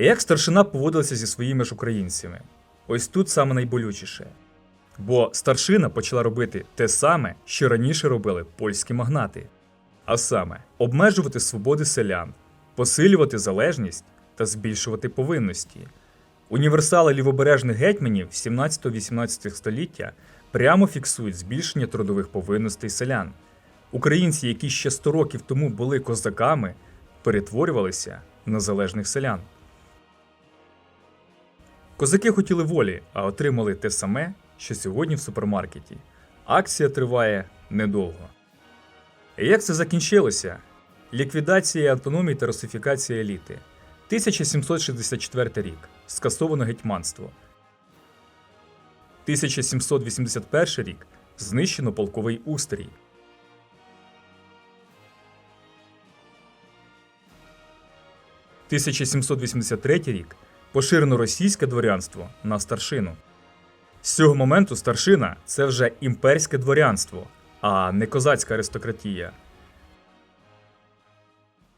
Як старшина поводилася зі своїми ж українцями? Ось тут саме найболючіше. Бо старшина почала робити те саме, що раніше робили польські магнати. А саме обмежувати свободи селян, посилювати залежність та збільшувати повинності. Універсали лівобережних гетьманів 17-18 століття прямо фіксують збільшення трудових повинностей селян. Українці, які ще 100 років тому були козаками, перетворювалися на залежних селян. Козаки хотіли волі, а отримали те саме, що сьогодні в супермаркеті. Акція триває недовго. І Як це закінчилося? Ліквідація автономії та русифікація еліти. 1764 рік. Скасовано гетьманство. 1781 рік. Знищено полковий устрій. – 1783 рік поширено російське дворянство на старшину. З цього моменту старшина це вже імперське дворянство, а не козацька аристократія.